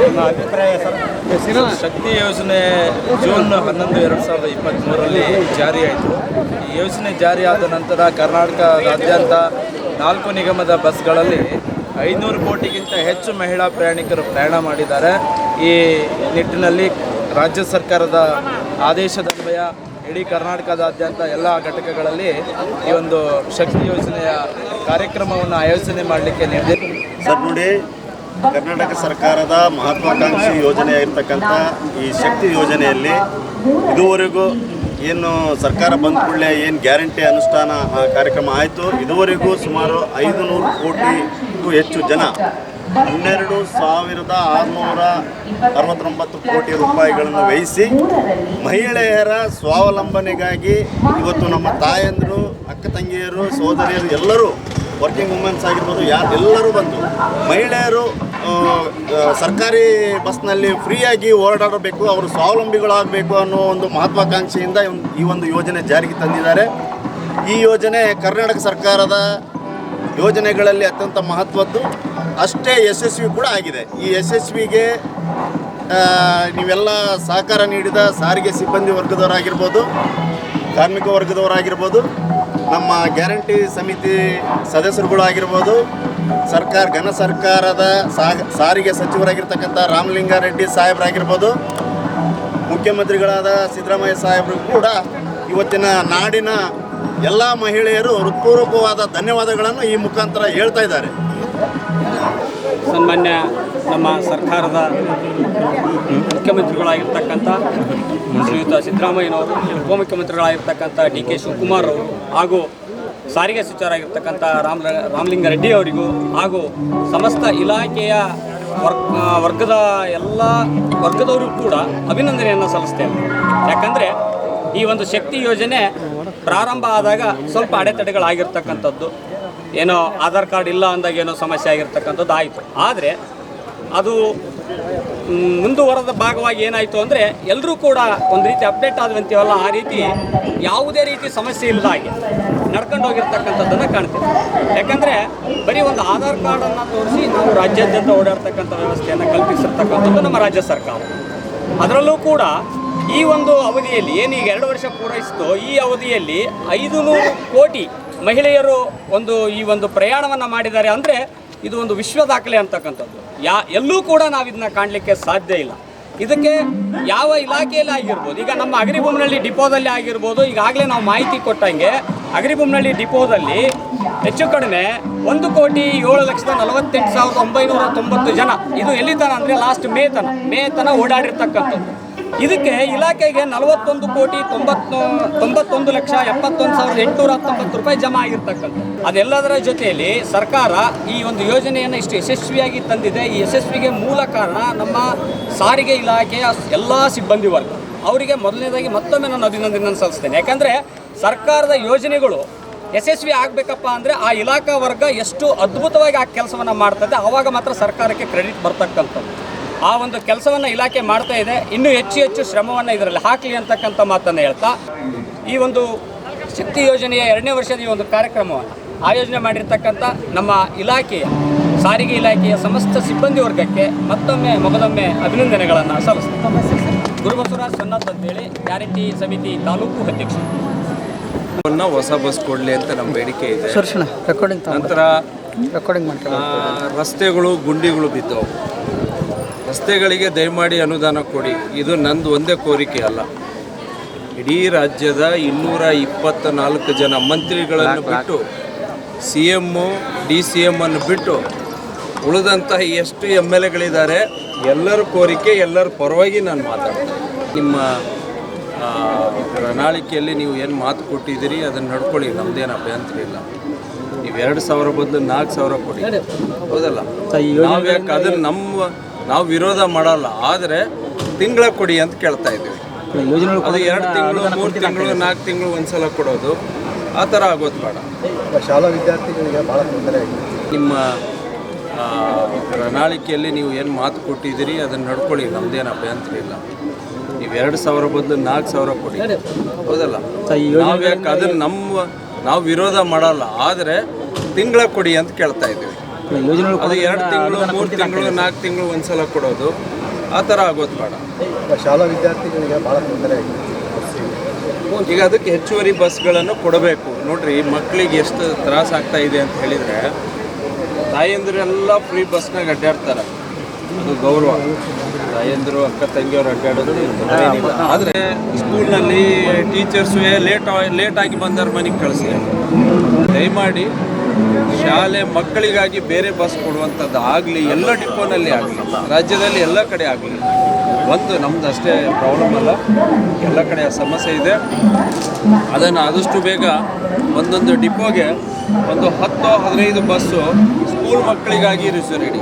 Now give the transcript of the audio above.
ನಿಮ್ಮ ಅಭಿಪ್ರಾಯ ಸರ್? ಶಕ್ತಿ ಯೋಜನೆ ಜೂನ್ ಹನ್ನೊಂದು ಎರಡು ಸಾವಿರದ ಇಪ್ಪತ್ತ್ಮೂರರಲ್ಲಿ ಜಾರಿಯಾಯಿತು ಈ ಯೋಜನೆ ಜಾರಿಯಾದ ನಂತರ ಕರ್ನಾಟಕದಾದ್ಯಂತ ನಾಲ್ಕು ನಿಗಮದ ಬಸ್ಗಳಲ್ಲಿ ಐನೂರು ಕೋಟಿಗಿಂತ ಹೆಚ್ಚು ಮಹಿಳಾ ಪ್ರಯಾಣಿಕರು ಪ್ರಯಾಣ ಮಾಡಿದ್ದಾರೆ. ಈ ನಿಟ್ಟಿನಲ್ಲಿ ರಾಜ್ಯ ಸರ್ಕಾರದ ಆದೇಶದನ್ವಯ ಇಡೀ ಕರ್ನಾಟಕದಾದ್ಯಂತ ಎಲ್ಲ ಘಟಕಗಳಲ್ಲಿ ಈ ಒಂದು ಶಕ್ತಿ ಯೋಜನೆಯ ಕಾರ್ಯಕ್ರಮವನ್ನು ಆಯೋಜನೆ ಮಾಡಲಿಕ್ಕೆ ನಿರ್ದೇಶ ಸರ್ ನೋಡಿ ಕರ್ನಾಟಕ ಸರ್ಕಾರದ ಮಹತ್ವಾಕಾಂಕ್ಷಿ ಯೋಜನೆ ಆಗಿರ್ತಕ್ಕಂಥ ಈ ಶಕ್ತಿ ಯೋಜನೆಯಲ್ಲಿ ಇದುವರೆಗೂ ಏನು ಸರ್ಕಾರ ಬಂದ ಕೂಡಲೇ ಏನು ಗ್ಯಾರಂಟಿ ಅನುಷ್ಠಾನ ಕಾರ್ಯಕ್ರಮ ಆಯಿತು. ಇದುವರೆಗೂ ಸುಮಾರು ಐದು ನೂರು ಕೋಟಿಗೂ ಹೆಚ್ಚು ಜನ ಹನ್ನೆರಡು ಸಾವಿರದ ಆರುನೂರ ಅರವತ್ತೊಂಬತ್ತು ಕೋಟಿ ರೂಪಾಯಿಗಳನ್ನು ವ್ಯಯಿಸಿ ಮಹಿಳೆಯರ ಸ್ವಾವಲಂಬನೆಗಾಗಿ ಇವತ್ತು ನಮ್ಮ ತಾಯಂದರು, ಅಕ್ಕ ತಂಗಿಯರು, ಸೋದರಿಯರು ಎಲ್ಲರೂ ವರ್ಕಿಂಗ್ ವುಮೆನ್ಸ್ ಆಗಿರ್ಬೋದು ಯಾರು ಎಲ್ಲರೂ ಬಂದು ಮಹಿಳೆಯರು ಸರ್ಕಾರಿ ಬಸ್ನಲ್ಲಿ ಫ್ರೀಯಾಗಿ ಓಡಾಡಬೇಕು, ಅವರು ಸ್ವಾವಲಂಬಿಗಳಾಗಬೇಕು ಅನ್ನೋ ಒಂದು ಮಹತ್ವಾಕಾಂಕ್ಷೆಯಿಂದ ಈ ಒಂದು- ಯೋಜನೆ ಜಾರಿಗೆ ತಂದಿದ್ದಾರೆ. ಈ ಯೋಜನೆ ಕರ್ನಾಟಕ ಸರ್ಕಾರದ ಯೋಜನೆಗಳಲ್ಲಿ ಅತ್ಯಂತ ಮಹತ್ವದ್ದು. ಅಷ್ಟೇ ಯಶಸ್ವಿ ಕೂಡ ಆಗಿದೆ. ಈ ಯಶಸ್ವಿಗೆ ನೀವೆಲ್ಲ ಸಹಕಾರ ನೀಡಿದ ಸಾರಿಗೆ ಸಿಬ್ಬಂದಿ ವರ್ಗದವರಾಗಿರ್ಬೋದು, ಕಾರ್ಮಿಕ ವರ್ಗದವರಾಗಿರ್ಬೋದು ನಮ್ಮ ಗ್ಯಾರಂಟಿ ಸಮಿತಿ ಸದಸ್ಯರುಗಳಾಗಿರ್ಬೋದು, ಸರ್ಕಾರ, ಘನ ಸರ್ಕಾರದ ಸಾರಿಗೆ ಸಚಿವರಾಗಿರ್ತಕ್ಕಂಥ ರಾಮಲಿಂಗಾರೆಡ್ಡಿ ಸಾಹೇಬರಾಗಿರ್ಬೋದು, ಮುಖ್ಯಮಂತ್ರಿಗಳಾದ ಸಿದ್ದರಾಮಯ್ಯ ಸಾಹೇಬರು ಕೂಡ ಇವತ್ತಿನ ನಾಡಿನ ಎಲ್ಲ ಮಹಿಳೆಯರು ಹೃತ್ಪೂರ್ವಕವಾದ ಧನ್ಯವಾದಗಳನ್ನು ಈ ಮುಖಾಂತರ ಹೇಳ್ತಾ ಇದ್ದಾರೆ. ಸನ್ಮಾನ್ಯ ನಮ್ಮ ಸರ್ಕಾರದ ಮುಖ್ಯಮಂತ್ರಿಗಳಾಗಿರ್ತಕ್ಕಂಥ ಶ್ರೀಯುತ ಸಿದ್ದರಾಮಯ್ಯನವರು, ಉಪಮುಖ್ಯಮಂತ್ರಿಗಳಾಗಿರ್ತಕ್ಕಂಥ ಡಿ ಕೆ ಶಿವಕುಮಾರ್ ಅವರು ಹಾಗೂ ಸಾರಿಗೆ ಸಚಿವರಾಗಿರ್ತಕ್ಕಂಥ ರಾಮಲಿಂಗ ರೆಡ್ಡಿ ಅವರಿಗೂ ಹಾಗೂ ಸಮಸ್ತ ಇಲಾಖೆಯ ವರ್ಗ ವರ್ಗದ ಎಲ್ಲ ವರ್ಗದವರು ಕೂಡ ಅಭಿನಂದನೆಯನ್ನು ಸಲ್ಲಿಸ್ತೇವೆ ಯಾಕಂದರೆ ಈ ಒಂದು ಶಕ್ತಿ ಯೋಜನೆ ಪ್ರಾರಂಭ ಆದಾಗ ಸ್ವಲ್ಪ ಅಡೆತಡೆಗಳಾಗಿರ್ತಕ್ಕಂಥದ್ದು. ಏನೋ ಆಧಾರ್ ಕಾರ್ಡ್ ಇಲ್ಲ ಅಂದಾಗ ಏನೋ ಸಮಸ್ಯೆ ಆಗಿರ್ತಕ್ಕಂಥದ್ದು ಆಯಿತು. ಆದರೆ ಅದು ಮುಂದುವರೆದ ಭಾಗವಾಗಿ ಏನಾಯಿತು ಅಂದರೆ ಎಲ್ಲರೂ ಕೂಡ ಒಂದು ರೀತಿ ಅಪ್ಡೇಟ್ ಆದ್ವಂತೀವಲ್ಲ, ಆ ರೀತಿ ಯಾವುದೇ ರೀತಿ ಸಮಸ್ಯೆ ಇಲ್ಲದಾಗಿ ನಡ್ಕೊಂಡು ಹೋಗಿರ್ತಕ್ಕಂಥದ್ದನ್ನು ಕಾಣ್ತೀವಿ. ಯಾಕಂದರೆ ಬರೀ ಒಂದು ಆಧಾರ್ ಕಾರ್ಡನ್ನು ತೋರಿಸಿ ನಾವು ರಾಜ್ಯಾದ್ಯಂತ ಓಡಾಡ್ತಕ್ಕಂಥ ವ್ಯವಸ್ಥೆಯನ್ನು ಕಲ್ಪಿಸಿರ್ತಕ್ಕಂಥದ್ದು ನಮ್ಮ ರಾಜ್ಯ ಸರ್ಕಾರ. ಅದರಲ್ಲೂ ಕೂಡ ಈ ಒಂದು ಅವಧಿಯಲ್ಲಿ ಏನೀಗ ಎರಡು ವರ್ಷ ಪೂರೈಸಿತು, ಈ ಅವಧಿಯಲ್ಲಿ ಐದು ನೂರು ಕೋಟಿ ಮಹಿಳೆಯರು ಒಂದು ಈ ಒಂದು ಪ್ರಯಾಣವನ್ನು ಮಾಡಿದ್ದಾರೆ ಅಂದರೆ ಇದು ಒಂದು ವಿಶ್ವ ದಾಖಲೆ ಅಂತಕ್ಕಂಥದ್ದು. ಯಾ, ಎಲ್ಲೂ ಕೂಡ ನಾವು ಇದನ್ನ ಕಾಣಲಿಕ್ಕೆ ಸಾಧ್ಯ ಇಲ್ಲ. ಇದಕ್ಕೆ ಯಾವ ಇಲಾಖೆಯಲ್ಲಿ ಆಗಿರ್ಬೋದು, ಈಗ ನಮ್ಮ ಅಗ್ರಿಭೂಮಿನಲ್ಲಿ ಡಿಪೋದಲ್ಲಿ ಆಗಿರ್ಬೋದು, ಈಗಾಗಲೇ ನಾವು ಮಾಹಿತಿ ಕೊಟ್ಟಂಗೆ ಅಗ್ರಿಭೂಮಿನಲ್ಲಿ ಡಿಪೋದಲ್ಲಿ ಹೆಚ್ಚು ಕಡಿಮೆ ಒಂದು ಕೋಟಿ ಏಳು ಲಕ್ಷದ ನಲವತ್ತೆಂಟು ಸಾವಿರದ ಒಂಬೈನೂರ ತೊಂಬತ್ತು ಜನ. ಇದು ಎಲ್ಲಿ ತನ ಅಂದರೆ ಲಾಸ್ಟ್ ಮೇ ತನ ಮೇ ತನ ಓಡಾಡಿರ್ತಕ್ಕಂಥದ್ದು. ಇದಕ್ಕೆ ಇಲಾಖೆಗೆ ನಲವತ್ತೊಂದು ಕೋಟಿ ತೊಂಬತ್ತು, ತೊಂಬತ್ತೊಂದು ಲಕ್ಷ ಎಪ್ಪತ್ತೊಂದು ಸಾವಿರದ ಎಂಟುನೂರ ಹತ್ತೊಂಬತ್ತು ರೂಪಾಯಿ ಜಮಾ ಆಗಿರ್ತಕ್ಕಂಥ ಅದೆಲ್ಲದರ ಜೊತೆಯಲ್ಲಿ ಸರ್ಕಾರ ಈ ಒಂದು ಯೋಜನೆಯನ್ನು ಇಷ್ಟು ಯಶಸ್ವಿಯಾಗಿ ತಂದಿದೆ. ಈ ಯಶಸ್ವಿಗೆ ಮೂಲ ಕಾರಣ ನಮ್ಮ ಸಾರಿಗೆ ಇಲಾಖೆಯ ಎಲ್ಲ ಸಿಬ್ಬಂದಿ ವರ್ಗ. ಅವರಿಗೆ ಮೊದಲನೇದಾಗಿ ಮತ್ತೊಮ್ಮೆ ನಾನು ಅಭಿನಂದನೆಯನ್ನು ಸಲ್ಲಿಸ್ತೇನೆ. ಯಾಕಂದರೆ ಸರ್ಕಾರದ ಯೋಜನೆಗಳು ಯಶಸ್ವಿ ಆಗಬೇಕಪ್ಪ ಅಂದರೆ ಆ ಇಲಾಖಾ ವರ್ಗ ಎಷ್ಟು ಅದ್ಭುತವಾಗಿ ಆ ಕೆಲಸವನ್ನು ಮಾಡ್ತದೆ ಆವಾಗ ಮಾತ್ರ ಸರ್ಕಾರಕ್ಕೆ ಕ್ರೆಡಿಟ್ ಬರ್ತಕ್ಕಂಥದ್ದು. ಆ ಒಂದು ಕೆಲಸವನ್ನು ಇಲಾಖೆ ಮಾಡ್ತಾ ಇದೆ. ಇನ್ನೂ ಹೆಚ್ಚು ಹೆಚ್ಚು ಶ್ರಮವನ್ನು ಇದರಲ್ಲಿ ಹಾಕಲಿ ಅಂತಕ್ಕಂಥ ಮಾತನ್ನು ಹೇಳ್ತಾ ಈ ಒಂದು ಶಕ್ತಿ ಯೋಜನೆಯ ಎರಡನೇ ವರ್ಷದ ಈ ಒಂದು ಕಾರ್ಯಕ್ರಮವನ್ನು ಆಯೋಜನೆ ಮಾಡಿರ್ತಕ್ಕಂಥ ನಮ್ಮ ಇಲಾಖೆಯ ಸಾರಿಗೆ ಇಲಾಖೆಯ ಸಮಸ್ತ ಸಿಬ್ಬಂದಿ ವರ್ಗಕ್ಕೆ ಮತ್ತೊಮ್ಮೆ ಮೊದಲೊಮ್ಮೆ ಅಭಿನಂದನೆಗಳನ್ನು ಸಲ್ಲಿಸ್ತೀನಿ. ಗುರುಬಸವರಾಜ್ ಸನ್ನತ್ ಅಂತೇಳಿ ಗ್ಯಾರಂಟಿ ಸಮಿತಿ ತಾಲೂಕು ಅಧ್ಯಕ್ಷರು ವನ್ನು ಹೊಸ ಬಸ್ ಕೊಡಲಿ ಅಂತ ನಮ್ಮ ಬೇಡಿಕೆ ಇದೆ. ನಂತರ ರೆಕಾರ್ಡಿಂಗ್ ಮಾಡ್ತಾರೆ ರಸ್ತೆಗಳು ಗುಂಡಿಗಳು ಬಿದ್ದವು. ರಸ್ತೆಗಳಿಗೆ ದಯಮಾಡಿ ಅನುದಾನ ಕೊಡಿ. ಇದು ನಂದು ಒಂದೇ ಕೋರಿಕೆ ಅಲ್ಲ. ಇಡೀ ರಾಜ್ಯದ ಇನ್ನೂರ ಇಪ್ಪತ್ತ ನಾಲ್ಕು ಜನ ಮಂತ್ರಿಗಳನ್ನು ಬಿಟ್ಟು ಸಿ ಎಮ್ಮು ಡಿ ಸಿ ಎಮ್ಮನ್ನು ಬಿಟ್ಟು ಉಳಿದಂತಹ ಎಷ್ಟು ಎಂ ಎಲ್ ಎಗಳಿದ್ದಾರೆ ಎಲ್ಲರ ಕೋರಿಕೆ ಎಲ್ಲರ ಪರವಾಗಿ ನಾನು ಮಾತಾಡ್ತೀನಿ. ನಿಮ್ಮ ಪ್ರಣಾಳಿಕೆಯಲ್ಲಿ ನೀವು ಏನು ಮಾತು ಕೊಟ್ಟಿದ್ದೀರಿ ಅದನ್ನು ನಡ್ಕೊಳ್ಳಿ ನಮ್ದೇನು ಅಭ್ಯಂತರ ಇಲ್ಲ. ನೀವು ಎರಡು ಸಾವಿರ ಬದಲು ನಾಲ್ಕು ಸಾವಿರ ಕೊಡಿ. ಹೌದಲ್ಲ? ನಾವು ಯಾಕೆ ಅದನ್ನು ನಮ್ಮ ನಾವು ವಿರೋಧ ಮಾಡಲ್ಲ ಆದರೆ ತಿಂಗಳ ಕೊಡಿ ಅಂತ ಕೇಳ್ತಾ ಇದ್ದೀವಿ. ಅದು ಎರಡು ತಿಂಗಳು ಮೂರು ತಿಂಗಳು ನಾಲ್ಕು ತಿಂಗಳು ಒಂದ್ಸಲ ಕೊಡೋದು ಆ ಥರ ಆಗೋದು ಬೇಡ. ಶಾಲಾ ವಿದ್ಯಾರ್ಥಿಗಳಿಗೆ ಭಾಳ ತೊಂದರೆ ಆಗಿದೆ. ನಿಮ್ಮ ಆ, ಪ್ರಣಾಳಿಕೆಯಲ್ಲಿ ನೀವು ಏನು ಮಾತು ಕೊಟ್ಟಿದ್ದೀರಿ ಅದನ್ನು ನಡ್ಕೊಳ್ಳಿ ನಮ್ದೇನು ಅಭ್ಯಂತರ ಇಲ್ಲ. ನೀವು ಎರಡು ಸಾವಿರ ಬದಲು ನಾಲ್ಕು ಸಾವಿರ ಕೊಡಿ. ಹೌದಲ್ಲ? ನಾವು ಯಾಕೆ ಅದನ್ನು ನಮ್ಮ ನಾವು ವಿರೋಧ ಮಾಡಲ್ಲ ಆದರೆ ತಿಂಗಳ ಕೊಡಿ ಅಂತ ಕೇಳ್ತಾ ಇದ್ದೀವಿ. ಅದು ಎರಡು ತಿಂಗಳು ಮೂರು ತಿಂಗಳು ನಾಲ್ಕು ತಿಂಗಳು ಒಂದ್ಸಲ ಕೊಡೋದು. ಆ ಥರ ಆಗೋದು ಬೇಡ. ಶಾಲಾ ವಿದ್ಯಾರ್ಥಿಗಳಿಗೆ ಭಾಳ ತೊಂದರೆ ಆಗಿದೆ. ಈಗ ಅದಕ್ಕೆ ಹೆಚ್ಚುವರಿ ಬಸ್ಗಳನ್ನು ಕೊಡಬೇಕು. ನೋಡ್ರಿ ಮಕ್ಕಳಿಗೆ ಎಷ್ಟು ತ್ರಾಸ ಆಗ್ತಾ ಇದೆ ಅಂತ ಹೇಳಿದರೆ ತಾಯಂದಿರೆಲ್ಲ ಫ್ರೀ ಬಸ್ನಾಗ ಅಡ್ಡಾಡ್ತಾರೆ. ಅದು ಗೌರವ. ತಾಯಂದಿರು ಅಕ್ಕ ತಂಗಿಯವರು ಅಡ್ಡಾಡೋದು ಏನಿಲ್ಲ. ಆದರೆ ಸ್ಕೂಲ್ನಲ್ಲಿ ಟೀಚರ್ಸು ಲೇಟ್ ಲೇಟಾಗಿ ಬಂದವ್ರ ಮನೆಗೆ ಕಳಿಸಿ. ದಯಮಾಡಿ ಶಾಲೆ ಮಕ್ಕಳಿಗಾಗಿ ಬೇರೆ ಬಸ್ ಕೊಡುವಂಥದ್ದು ಆಗಲಿ, ಎಲ್ಲ ಡಿಪೋನಲ್ಲಿ ಆಗಲಿ, ರಾಜ್ಯದಲ್ಲಿ ಎಲ್ಲ ಕಡೆ ಆಗಲಿ. ಒಂದು ನಮ್ದು ಅಷ್ಟೇ ಪ್ರಾಬ್ಲಮ್ ಅಲ್ಲ. ಎಲ್ಲ ಕಡೆ ಸಮಸ್ಯೆ ಇದೆ. ಅದನ್ನು ಆದಷ್ಟು ಬೇಗ ಒಂದೊಂದು ಡಿಪೋಗೆ ಒಂದು ಹತ್ತು ಹದಿನೈದು ಬಸ್ಸು ಸ್ಕೂಲ್ ಮಕ್ಕಳಿಗಾಗಿ ರಿಸರ್ವ್ ರೆಡಿ